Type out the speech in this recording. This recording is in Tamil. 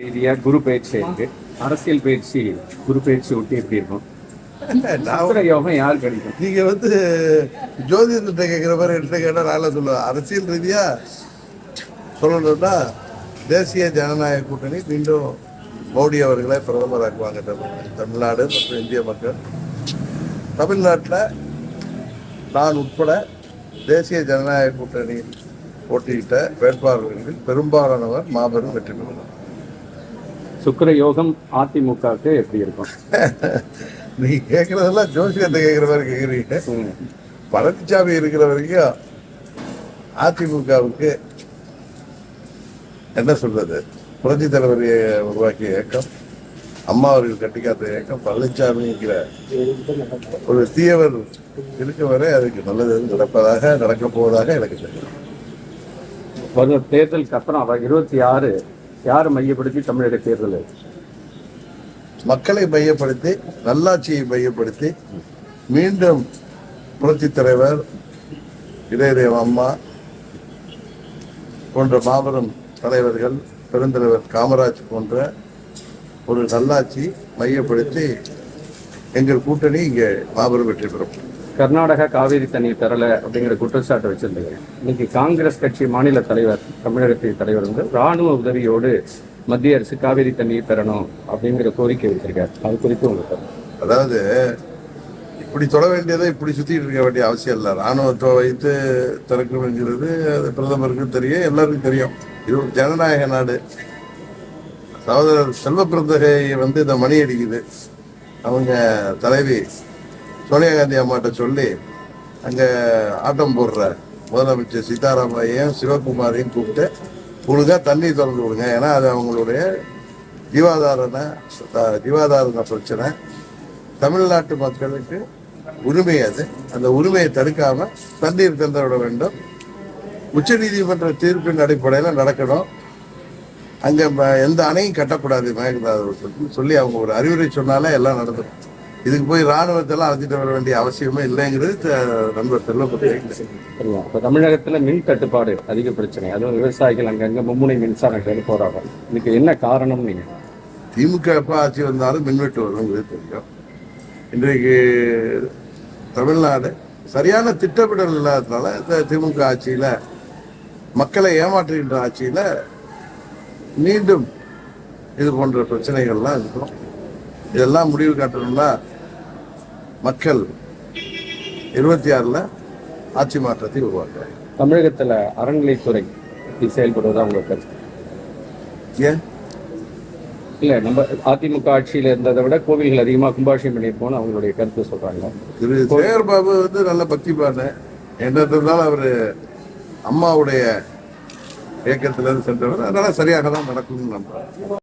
ரீதியா குரு பயிற்சி இருக்கு அரசியல் பயிற்சி குரு பயிற்சி ஒட்டி எப்படி இருக்கும்? யோகம் யார் கிடைக்கும்? நீங்க வந்து ஜோதிடத்தை கேட்குற மாதிரி எடுத்து கேட்டால் நான் சொல்லுவேன். அரசியல் ரீதியா சொல்லணும்னா தேசிய ஜனநாயக கூட்டணி மீண்டும் மோடி அவர்களை பிரதமராக்குவாங்க தமிழ் தமிழ்நாடு மற்றும் இந்திய மக்கள். தமிழ்நாட்டில் நான் உட்பட தேசிய ஜனநாயக கூட்டணி போட்டியிட்ட வேட்பாளர்களில் பெரும்பாலானவர் மாபெரும் வெற்றி பெறுவார். சுக்கிர யோகம் அதிமுகவுக்கு எப்படி இருக்கும்? நீங்க கேட்கறதெல்லாம் ஜோசியத்தை கேட்குற மாதிரி கேட்குறீங்க. பழனிசாமி இருக்கிற வரைக்கும் அதிமுகவுக்கு என்ன சொல்றது? புரட்சி தலைவரை உருவாக்கிய இயக்கம் அம்மா அவர்கள் கட்டிக்காத்த இயக்கம் பழனிசாமிங்கிற ஒரு தீயவர் இருக்க வரை அதுக்கு நல்லது நடப்பதாக நடக்கப் போவதாக எனக்கு தெரியும். வரும் தேர்தலுக்கு அப்புறம் அவர் இருபத்தி ஆறு யாரை மையப்படுத்தி தமிழக தேர்தல்? மக்களை மையப்படுத்தி நல்லாட்சியை மையப்படுத்தி மீண்டும் புரட்சி தலைவர் இடையதேவ அம்மா போன்ற மாபெரும் தலைவர்கள் பெருந்தலைவர் காமராஜ் போன்ற ஒரு நல்லாட்சி மையப்படுத்தி எங்கள் கூட்டணி இங்கே மாபெரும் வெற்றி பெறும். கர்நாடகா காவிரி தண்ணீர் தரல அப்படிங்கிற குற்றச்சாட்டு வச்சிருந்தீங்க. இன்னைக்கு காங்கிரஸ் கட்சி மாநில தலைவர் தமிழகத்தின் தலைவர் வந்து ராணுவ உதவியோடு மத்திய அரசு காவிரி தண்ணீர் தரணும் அப்படிங்கிற கோரிக்கை வச்சிருக்காரு. அது குறித்து உங்களுக்கு அதாவது இப்படி தொட வேண்டியதை இப்படி சுத்திட்டு இருக்க வேண்டிய அவசியம் இல்லை. ராணுவத்தை வைத்து திறக்கணுங்கிறது அது பிரதமருக்கும் தெரியும் எல்லாருக்கும் தெரியும். இது ஒரு ஜனநாயக நாடு. சகோதரர் செல்வ பிறந்தகை வந்து இந்த மணி அடிக்குது. அவங்க தலைவி சோனியா காந்தி அம்மாட்ட சொல்லி அங்க ஆட்டம் போடுற முதலமைச்சர் சீதாராமையும் சிவகுமாரையும் கூப்பிட்டு ஒழுங்கா தண்ணி திறந்து விடுங்க. ஏன்னா அது அவங்களுடைய ஜீவாதாரண ஜீவாதாரண பிரச்சனை. தமிழ்நாட்டு மக்களுக்கு உரிமை அது. அந்த உரிமையை தடுக்காம தண்ணீர் திறந்து விட வேண்டும். உச்சநீதிமன்ற தீர்ப்பின் அடிப்படையில் நடக்கணும். அங்கே ம- எந்த அணையும் கட்டக்கூடாது மேகதாது சொல்லி சொல்லி அவங்க ஒரு அறிவுரை சொன்னாலே எல்லாம் நடந்துடும் இதுக்கு போய் ராணுவத்தெல்லாம் அழைச்சிட்டு வர வேண்டிய அவசியமே இல்லைங்கிறது நண்பர் செல்வப்பட்டி தமிழகத்துல மின் தட்டுப்பாடு அதிக பிரச்சனை. அதுவும் விவசாயிகள் அங்கங்க மும்முனை மின்சாரங்கள் போறாங்க. இதுக்கு என்ன காரணம் நீங்க திமுக எப்போ ஆட்சி வந்தாலும் மின்வெட்டு வருங்கிறது தெரியும். இன்றைக்கு தமிழ்நாடு சரியான திட்டமிடல் இல்லாததுனால இந்த திமுக ஆட்சியில மக்களை ஏமாற்றுகின்ற ஆட்சியில மீண்டும் இது போன்ற பிரச்சனைகள்லாம் இருக்கும். இதெல்லாம் முடிவு காட்டணும்னா மக்கள் இருபத்தி ஆறுல ஆட்சி மாற்றத்தை உருவாக்குறாங்க. தமிழகத்துல அறநிலைத்துறை செயல்படுவதா உங்களுக்கு கருத்து? ஏன்? இல்ல நம்ம அதிமுக ஆட்சியில இருந்ததை விட கோவில்கள் அதிகமா கும்பாபிஷேகம் பண்ணியிருப்போம்னு அவங்களுடைய கருத்து சொல்றாங்க. திரு சேகர் பாபு வந்து நல்ல பக்திபான என்ன இருந்தாலும் அவரு அம்மாவுடைய இயக்கத்திலிருந்து சென்றவர். அதனால சரியாக தான் நடக்கும்னு நம்புறேன்.